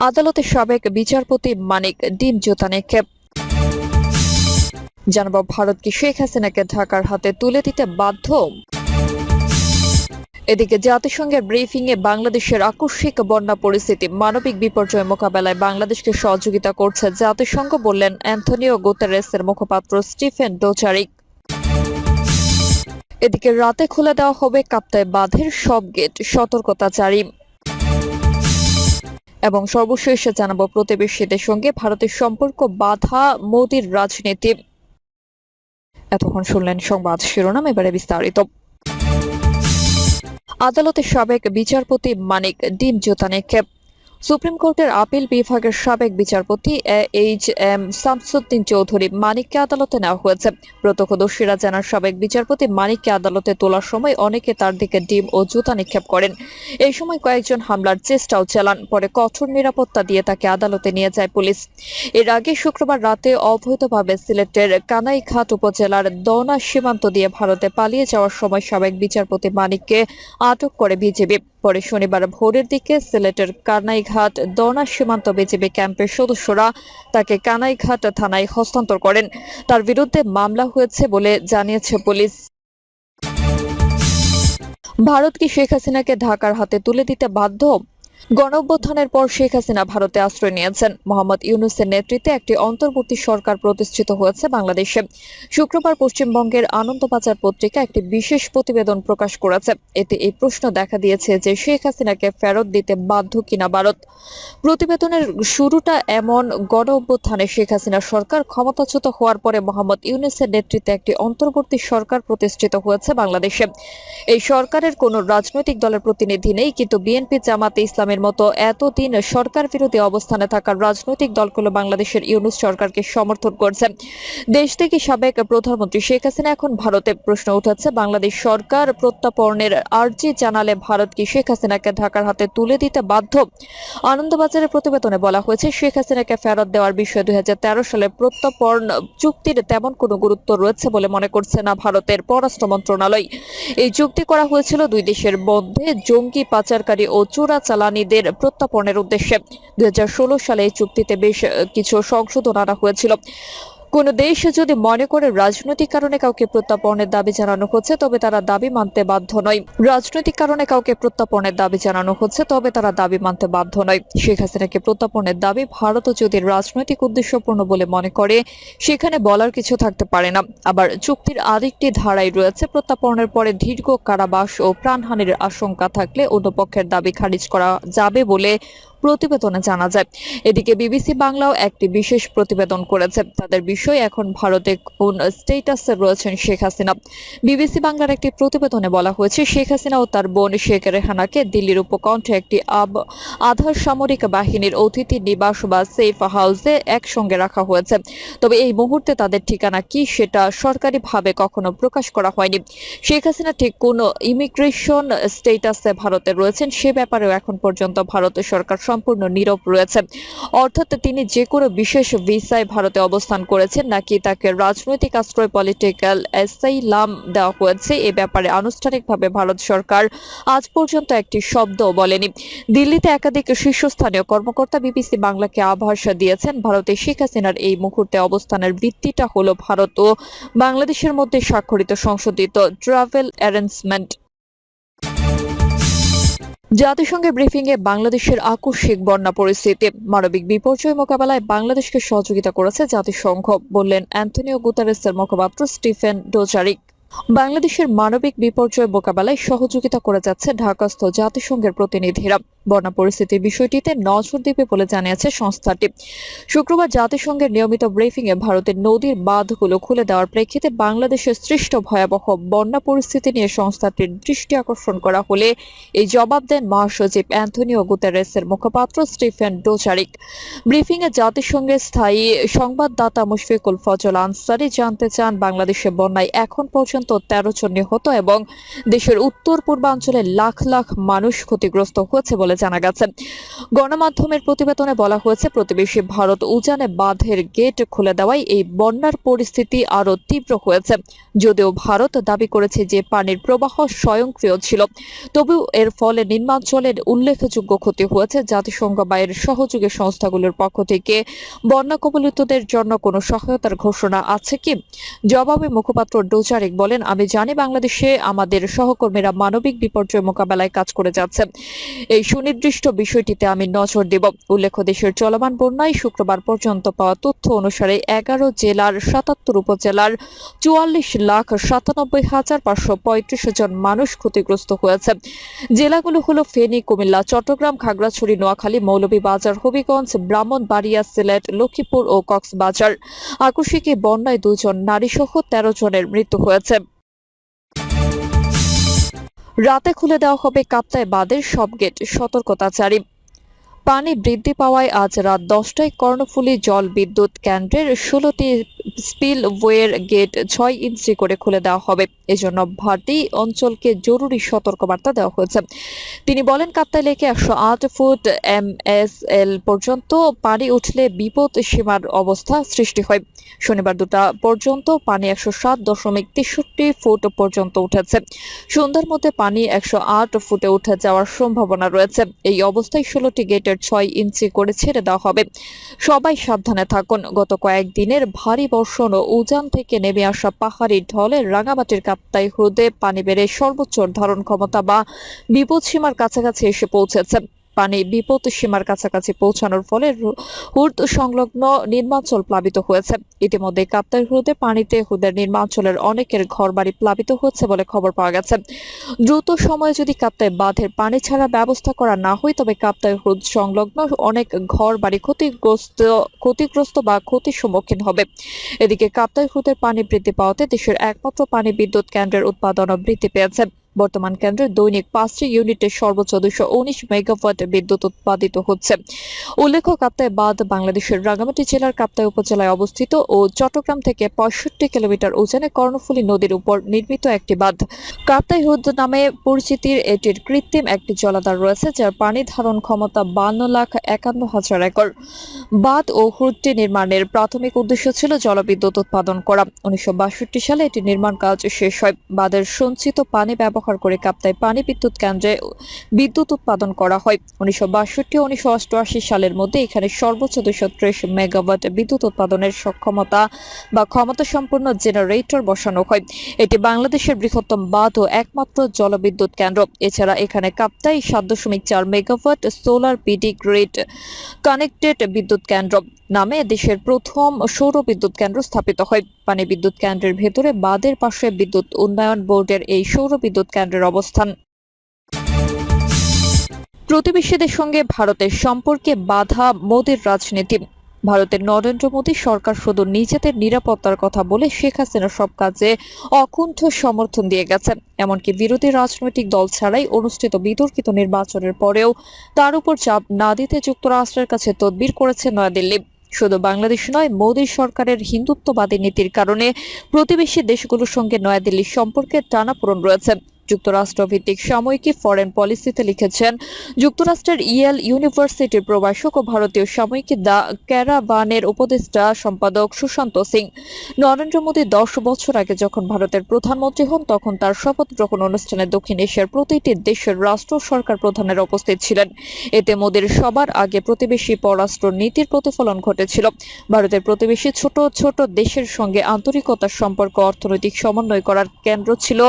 আদালতে সাবেক বিচারপতি মানিক ডিম জুতা নিক্ষেপ জানাব, ভারত কি শেখ হাসিনাকে ঢাকার হাতে তুলে দিতে বাধ্য? এদিকে জাতিসংঘের ব্রিফিং এ বাংলাদেশের আকস্মিক বন্যা পরিস্থিতি, মানবিক বিপর্যয় মোকাবেলায় বাংলাদেশকে সহযোগিতা করছে জাতিসংঘ, বললেন অ্যান্থনিও গুতেরেসের মুখপাত্র স্টিফেন ডোচারিক। এদিকে রাতে খুলে দেওয়া হবে কাপ্তায় বাঁধের সব গেট, সতর্কতা জারি। এবং সর্বশেষ জানাব প্রতিবেশীদের সঙ্গে ভারতের সম্পর্ক বাধা মোদীর রাজনীতি। এতক্ষণ শুনলেন সংবাদ শিরোনাম, এবারে বিস্তারিত। আদালতের সাবেক বিচারপতি মানিক ডিম জোতানেকে সুপ্রিম কোর্টের আপিল বিভাগের সাবেক বিচারপতি A H M Shamsuddin Chowdhury মানিককে আদালতে নেওয়া হয়েছে। প্রত্যক্ষদর্শীরা জানার সাবেক বিচারপতি মানিককে আদালতে তোলার সময় অনেকে তার দিকে ডিম ও জুতা নিক্ষেপ করেন। এই সময় কয়েকজন হামলার চেষ্টাও চালান, পরে কঠোর নিরাপত্তা দিয়ে তাকে আদালতে নিয়ে যায় পুলিশ। এর আগে শুক্রবার রাতে অবৈধভাবে সিলেটের কানাইঘাট উপজেলার দনা সীমান্ত দিয়ে ভারতে পালিয়ে যাওয়ার সময় সাবেক বিচারপতি মানিককে আটক করে বিজেপি পরে শনিবার ভোরের দিকে সিলেটের কানাইঘাট দনা সীমান্ত বিজেপি ক্যাম্পের সদস্যরা তাকে কানাইঘাট থানায় হস্তান্তর করেন। তার বিরুদ্ধে মামলা হয়েছে বলে জানিয়েছে পুলিশ। ভারত কি শেখ হাসিনাকে ঢাকার হাতে তুলে দিতে বাধ্য? গণঅভ্যুত্থানের পর শেখ হাসিনা ভারতে আশ্রয় নিয়েছেন। মোহাম্মদ ইউনুসের নেতৃত্বে একটি অন্তর্বর্তী সরকার প্রতিষ্ঠিত হয়েছে বাংলাদেশে। শুক্রবার পশ্চিমবঙ্গের আনন্দবাজার পত্রিকা একটি বিশেষ প্রতিবেদন প্রকাশ করেছে। এতে এই প্রশ্ন দেখা দিয়েছে যে শেখ হাসিনাকে ফেরত দিতে বাধ্য কিনা ভারত। প্রতিবেদনের শুরুটা এমন গণ অভ্যুত্থানে শেখ হাসিনা সরকার ক্ষমতাচ্যুত হওয়ার পরে মোহাম্মদ ইউনুসের নেতৃত্বে একটি অন্তর্বর্তী সরকার প্রতিষ্ঠিত হয়েছে বাংলাদেশে। এই সরকারের কোনো রাজনৈতিক দলের প্রতিনিধি নেই, কিন্তু বিএনপি জামাতে ইসলামের মতো এতদিন সরকার বিরোধী অবস্থানে থাকা রাজনৈতিক দলগুলো বাংলাদেশের ইউনুস সরকারকে সমর্থন করছে। দেশ থেকে সাবেক প্রধানমন্ত্রী শেখ হাসিনা এখন ভারতে প্রশ্ন উঠেছে, বাংলাদেশ সরকার প্রত্যাপনের আর্জি জানালে ভারত কি শেখ হাসিনাকে ঢাকার হাতে তুলে দিতে বাধ্য? আনন্দবাজারের প্রতিবেদনে বলা হয়েছে, শেখ হাসিনাকে ফেরত দেওয়ার বিষয়ে দুই হাজার তেরো সালে প্রত্যর্পণ চুক্তির তেমন কোনো গুরুত্ব রয়েছে বলে মনে করছে না ভারতের পররাষ্ট্র মন্ত্রণালয়। এই চুক্তি করা হয়েছিল দুই দেশের মধ্যে জঙ্গি পাচারকারী ও চোরা চালানিদের প্রত্যাপনের উদ্দেশ্যে। দুই হাজার ষোলো সালে এই চুক্তিতে বেশ কিছু সংশোধন আনা হয়েছিল। কোন দেশ যদি মনে করে রাজনৈতিক কারণে কাউকে প্রত্যাপনের দাবি জানানো হচ্ছে, তবে তারা দাবি মানতে বাধ্য নয়। রাজনৈতিক কারণে কাউকে প্রত্যাপনের দাবি জানানো হচ্ছে, তবে তারা দাবি মানতে বাধ্য নয়। শেখ হাসিনাকে প্রত্যাপনের দাবি ভারত যদি রাজনৈতিক উদ্দেশ্যপূর্ণ বলে মনে করে, সেখানে বলার কিছু থাকতে পারে না। আবার চুক্তির আরেকটি ধারাই রয়েছে, প্রত্যাপনের পরে দীর্ঘ কারাবাস ও প্রাণহানির আশঙ্কা থাকলে অন্য পক্ষের দাবি খারিজ করা যাবে বলে প্রতিবেদনে জানা যায়। এদিকে বিবিসি বাংলাও একটি বিশেষ প্রতিবেদন করেছে। তাদের বিষয় এখন ভারতে কোন স্টেটাসে রয়েছেন শেখ হাসিনা? বিবিসি বাংলার একটি প্রতিবেদনে বলা হয়েছে, শেখ হাসিনা ও তার বোন শেখ রেহানাকে দিল্লির উপকণ্ঠে একটি আব- আধা সামরিক বাহিনীর অতিথি নিবাস বা সেফ হাউসে একসঙ্গে রাখা হয়েছে। তবে এই মুহূর্তে তাদের ঠিকানা কি সেটা সরকারিভাবে কখনো প্রকাশ করা হয়নি। শেখ হাসিনা ঠিক কোন ইমিগ্রেশন স্টেটাসে ভারতে রয়েছেন সে ব্যাপারেও এখন পর্যন্ত ভারতের সরকার সম্পূর্ণ নীরব রয়েছে। অর্থাৎ তিনি যে কোনো বিশেষ ভিসায় ভারতে অবস্থান করেছেন নাকি তাকে রাজনৈতিক আশ্রয় পলিটিক্যাল অ্যাসাইলাম দেওয়া হয়েছে, এ ব্যাপারে আনুষ্ঠানিকভাবে ভারত সরকার আজ পর্যন্ত একটি শব্দ বলেনি। দিল্লিতে একাধিক শীর্ষস্থানীয় কর্মকর্তা বিবিসি বাংলাকে আভাস দিয়েছেন। ভারতে শেখ হাসিনার এই মুহূর্তে অবস্থানের ভিত্তিটা হলো ভারত ও বাংলাদেশের মধ্যে স্বাক্ষরিত সংশোধিত ট্রাভেল অ্যারেঞ্জমেন্ট জাতিসংঘের ব্রিফিং এ বাংলাদেশের আকস্মিক বন্যা পরিস্থিতি। মানবিক বিপর্যয় মোকাবেলায় বাংলাদেশকে সহযোগিতা করেছে জাতিসংঘ, বললেন অ্যান্টনিও গুতারেসের মুখপাত্র স্টিফেন ডোজারিক। বাংলাদেশের মানবিক বিপর্যয় মোকাবেলায় সহযোগিতা করে যাচ্ছে ঢাকাস্থ জাতিসংঘের প্রতিনিধিরা। বন্যা পরিস্থিতির বিষয়টিতে নজর দেবে বলে জানিয়েছে সংস্থাটি। শুক্রবার জাতিসংঘের নিয়মিত ব্রিফিং এ ভারতের নদীর বাঁধগুলো খুলে দেওয়ার প্রেক্ষিতে বাংলাদেশে সৃষ্ট ভয়াবহ বন্যা পরিস্থিতি নিয়ে সংস্থাটির দৃষ্টি আকর্ষণ করা হলে এই জবাব দেন মহাসচিব অ্যান্থনিও গুতেরেসের মুখপাত্র স্টিফেন ডোচারিক ব্রিফিং এ জাতিসংঘের স্থায়ী সংবাদদাতা মুশফিকুল ফজল আনসারি জানতে চান, বাংলাদেশে বন্যায় এখন পর্যন্ত পর্যন্ত তেরো জন নিহত এবং দেশের উত্তর পূর্বাঞ্চলে লাখ লাখ মানুষ ক্ষতিগ্রস্ত হয়েছে বলে জানা গেছে। গণমাধ্যমের প্রতিবেদনে বলা হয়েছে, প্রতিবেশী ভারত উজানে বাঁধের গেট খুলে দেওয়ায় এই বন্যার পরিস্থিতি আরও তীব্র হয়েছে। যদিও ভারত দাবি করেছে যে পানির প্রবাহ স্বয়ংক্রিয় ছিল, তবুও এর ফলে নিম্নাঞ্চলের উল্লেখযোগ্য ক্ষতি হয়েছে। জাতিসংঘ বা সহযোগী সংস্থাগুলোর পক্ষ থেকে বন্যা কবলিতদের জন্য কোনো সহায়তার ঘোষণা আছে কি? জবাবে মুখপাত্র ডোজারিক বলেন, আমি জানি বাংলাদেশে আমাদের সহকর্মীরা মানবিক বিপর্যয় মোকাবেলায় কাজ করে যাচ্ছে এই সুনির্দিষ্ট বিষয়টিতে আমি নজর দেব। উল্লেখ্য, দেশের চলমান বন্যায় শুক্রবার পর্যন্ত পাওয়া তথ্য অনুসারে এগারো জেলার সাতাত্তর উপজেলার চুয়াল্লিশ লাখ সাতানব্বই হাজার পাঁচশো পঁয়ত্রিশ জন মানুষ ক্ষতিগ্রস্ত হয়েছে। জেলাগুলো হলো ফেনী, কুমিল্লা, চট্টগ্রাম, খাগড়াছড়ি, নোয়াখালী, মৌলভীবাজার, হবিগঞ্জ, ব্রাহ্মণবাড়িয়া, সিলেট, লক্ষ্মীপুর ও কক্সবাজার। আকস্মিক বন্যায় দুজন নারী সহ তেরো জনের মৃত্যু হয়েছে। রাতে খুলে দেওয়া হবে কাপ্তায় বাদের সব গেট সতর্কতা জারি পানি বৃদ্ধি পাওয়ায় আজ রাত দশটায় কর্ণফুলি জল বিদ্যুৎ কেন্দ্রের ষোলোটি স্পিল ওয়ের গেট ছয় ইঞ্চি করে খুলে দেওয়া হবে। এজন্য ভাটি অঞ্চলকে জরুরি সতর্কবার্তা দেওয়া হয়েছে। তিনি বলেন, কাপ্তাই লেকে একশো আট ফুট এম এস এল পর্যন্ত পানি উঠলে বিপদ সীমার অবস্থা সৃষ্টি হয়। শনিবার দুটা পর্যন্ত পানি একশো সাত দশমিক তেষট্টি ফুট পর্যন্ত উঠেছে। সন্ধ্যার মধ্যে পানি একশো আট ফুটে উঠে যাওয়ার সম্ভাবনা রয়েছে। এই অবস্থায় ষোলোটি গেটের ছয় ইঞ্চি করে ছেড়ে দেওয়া হবে। সবাই সাবধানে থাকুন। গত কয়েকদিনের ভারী বর্ষণ ও উজান থেকে নেমে আসা পাহাড়ি ঢলে রাঙামাটির কাপ্তাই হ্রদে পানি বেড়ে সর্বোচ্চ ধারণ ক্ষমতা বা বিপদসীমার কাছাকাছি এসে পৌঁছেছে। পানি বিপদ সীমার কাছাকাছি পৌঁছানোর ফলে হুর্দ সংলগ্ন নির্মাঞ্চল প্লাবিত হয়েছে। ইতিমধ্যে কাপ্তাই হ্রদে পানিতে হুদের নির্মাঞ্চলের অনেকের ঘরবাড়ি প্লাবিত হচ্ছে বলে খবর পাওয়া গেছে। দ্রুত সময়ে যদি কাপ্তাই বাঁধের পানি ছাড়া ব্যবস্থা করা না হয়, তবে কাপ্তাই হ্রদ সংলগ্ন অনেক ঘর বাড়ি ক্ষতিগ্রস্ত ক্ষতিগ্রস্ত বা ক্ষতির সম্মুখীন হবে। এদিকে কাপ্তাই হ্রদের পানি বৃদ্ধি পাওয়াতে দেশের একমাত্র পানি বিদ্যুৎ কেন্দ্রের উৎপাদনও বৃদ্ধি পেয়েছে। বর্তমান কেন্দ্রে দৈনিক পাঁচটি ইউনিটের সর্বোচ্চ দুশো উনিশ মেগাওয়াট বিদ্যুৎ উৎপাদিত হচ্ছে। উল্লেখ্য কাপ্তাই বাঁধ বাংলাদেশের রাঙ্গামাটি জেলার কাপ্তাই উপজেলায় অবস্থিত ও চট্টগ্রাম থেকে পঁয়ষট্টি কিলোমিটার ওজনে কর্ণফুলী নদীর উপর নির্মিত একটি বাঁধ। কাপ্তাই হ্রদ নামে পরিচিতির এটির কৃত্রিম একটি জলাধার রয়েছে, যার পানি ধারণ ক্ষমতা বান্ন লাখ একান্ন হাজার একর। বাঁধ ও হ্রদটি নির্মাণের প্রাথমিক উদ্দেশ্য ছিল জলবিদ্যুৎ উৎপাদন করা। উনিশশো বাষট্টি সালে এটি নির্মাণ কাজ শেষ হয়। বাঁধের সঞ্চিত পানি ব্যবহার করে কাপ্তাই পানি বিদ্যুৎ কেন্দ্রে বিদ্যুৎ উৎপাদন করা হয়। উনিশশো বাষট্টি, উনিশশো অষ্টআশি সালের মধ্যে এখানে সর্বোচ্চ দুশো ত্রিশ মেগাওয়াট বিদ্যুৎ উৎপাদনের সক্ষমতা বা ক্ষমতা সম্পন্ন জেনারেটর বসানো হয়। এটি বাংলাদেশের বৃহত্তম বাঁধ ও একমাত্র জলবিদ্যুৎ কেন্দ্র। এছাড়া এখানে কাপ্তাই সাত দশমিক চার megawatt solar PV grid connected বিদ্যুৎ কেন্দ্র। নামে দেশের প্রথম সৌর বিদ্যুৎ কেন্দ্র স্থাপিত হয়। পানি বিদ্যুৎ কেন্দ্রের ভেতরে বাঁধের পাশে বিদ্যুৎ উন্নয়ন বোর্ডের এই সৌর বিদ্যুৎ কেন্দ্রের অবস্থান। প্রতিবেশীদের সঙ্গে ভারতের সম্পর্কে বাধা মোদীর রাজনীতি। ভারতের নরেন্দ্র মোদী সরকার শুধু নিজেদের নিরাপত্তার কথা বলে শেখ হাসিনা সব কাজে অকুণ্ঠ সমর্থন দিয়ে গেছে। এমনকি বিরোধী রাজনৈতিক দল ছাড়াই অনুষ্ঠিত বিতর্কিত নির্বাচনের পরেও তার উপর চাপ না দিতে যুক্তরাষ্ট্রের কাছে তদবির করেছে নয়াদিল্লি। শুধু বাংলাদেশ নয়, মোদী সরকারের হিন্দুত্ববাদী নীতির কারণে প্রতিবেশী দেশগুলোর সঙ্গে নয়াদিল্লির সম্পর্কে টানাপোড়েন রয়েছে। যুক্তরাষ্ট্র ভিত্তিক সাময়িকী ফরেন পলিসিতে লিখেছেন, যুক্তরাষ্ট্রের ইয়েল ইউনিভার্সিটির প্রভাষক ও ভারতীয় সাময়িকী দ্য ক্যারাভানের উপদেষ্টা সম্পাদক সুশান্ত সিং, নরেন্দ্র মোদী দশ বছর আগে যখন ভারতের প্রধানমন্ত্রী হন, তখন তার শপথ গ্রহণ অনুষ্ঠানে দক্ষিণ এশিয়ার প্রতিটি দেশের রাষ্ট্র সরকার প্রধানের উপস্থিত ছিলেন। এতে মোদীর সবার আগে প্রতিবেশী পররাষ্ট্র নীতির প্রতিফলন ঘটেছিল। ভারতের প্রতিবেশী ছোট ছোট দেশের সঙ্গে আন্তরিকতার সম্পর্ক, অর্থনৈতিক সমন্বয় করার কেন্দ্র ছিল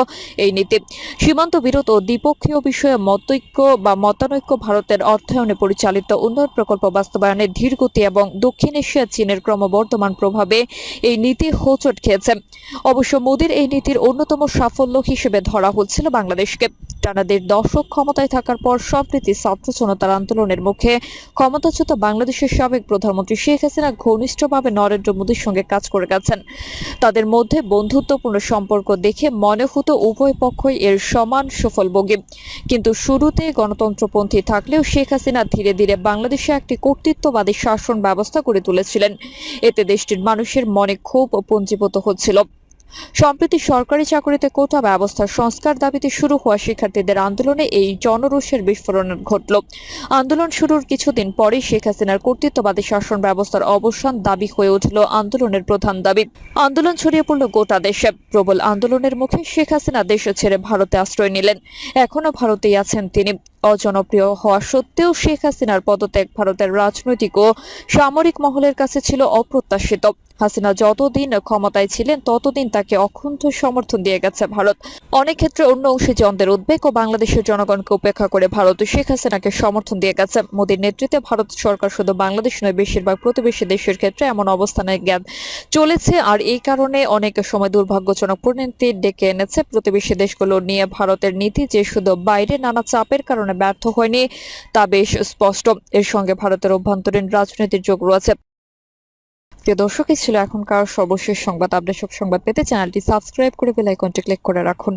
এই নীতি। সীমান্ত বিরোধ ও দ্বিপক্ষীয় বিষয়ে মতৈক্য বা মতানৈক্য ভারতের অর্থায়নে পরিচালিত উন্নয়ন প্রকল্প বাস্তবায়নের ধীরগতি এবং দক্ষিণ এশিয়া চীনের ক্রমবর্ধমান প্রভাবে এই নীতি হোঁচট খেয়েছে। অবশ্য মোদীর এই নীতির অন্যতম সাফল্য হিসেবে ধরা হচ্ছিল বাংলাদেশকে। টানা দেড় দশক ক্ষমতায় থাকার পর সম্প্রীতি ছাত্র জনতার আন্দোলনের মুখে ক্ষমতাচ্যুত বাংলাদেশের সাবেক প্রধানমন্ত্রী শেখ হাসিনা ঘনিষ্ঠভাবে নরেন্দ্র মোদীর সঙ্গে কাজ করে গেছেন। তাদের মধ্যে বন্ধুত্বপূর্ণ সম্পর্ক দেখে মনে হতো উভয় পক্ষই এর সমান সফল সুফলভোগী কিন্তু শুরুতে গণতন্ত্রপন্থী থাকলেও শেখ হাসিনা ধীরে ধীরে বাংলাদেশে একটি কর্তৃত্ববাদী শাসন ব্যবস্থা করে তুলেছিলেন। এতে দেশটির মানুষের মনে ক্ষোভ পুঞ্জীভূত হচ্ছিল। সম্প্রতি সরকারি চাকরিতে কোটা ব্যবস্থার সংস্কার দাবিতে শুরু হওয়া শিক্ষার্থীদের আন্দোলনে এই জনরোষের বিস্ফোরণ ঘটল। আন্দোলন শুরুর কিছুদিন পরেই শেখ হাসিনার কর্তৃত্ববাদী শাসন ব্যবস্থার অবসান দাবি হয়ে উঠল আন্দোলনের প্রধান দাবি। আন্দোলন ছড়িয়ে পড়ল গোটা দেশে। প্রবল আন্দোলনের মুখে শেখ হাসিনা দেশ ছেড়ে ভারতে আশ্রয় নিলেন। এখনও ভারতেই আছেন তিনি। অজনপ্রিয় হওয়া সত্ত্বেও শেখ হাসিনার পদত্যাগ ভারতের রাজনৈতিক ও সামরিক মহলের কাছে ছিল অপ্রত্যাশিত। হাসিনা যতদিন ক্ষমতায় ছিলেন, ততদিন তাকে অকুণ্ঠ সমর্থন দিয়ে গেছে ভারত। অনেক ক্ষেত্রে অন্য অংশীজনদের উদ্বেগ ও বাংলাদেশের জনগণকে উপেক্ষা করে ভারত শেখ হাসিনাকে সমর্থন দিয়ে গেছে। মোদীর নেতৃত্বে ভারত সরকার শুধু বাংলাদেশ নয়, বেশিরভাগ প্রতিবেশী দেশের ক্ষেত্রে এমন অবস্থানে জ্ঞান চলেছে। আর এই কারণে অনেক সময় দুর্ভাগ্যজনক পরিণতি ডেকে এনেছে প্রতিবেশী দেশগুলো নিয়ে। ভারতের নীতি যে শুধু বাইরে নানা চাপের কারণে ব্যর্থ হয়নি, তা বেশ স্পষ্ট। এর সঙ্গে ভারতের অভ্যন্তরীণ রাজনীতির যোগ রয়েছে প্রিয় দর্শক, এই ছিল এখনকার সর্বশেষ সংবাদ। আপডেট সব সংবাদ পেতে চ্যানেলটি সাবস্ক্রাইব করে বেল আইকনটি ক্লিক করে রাখুন।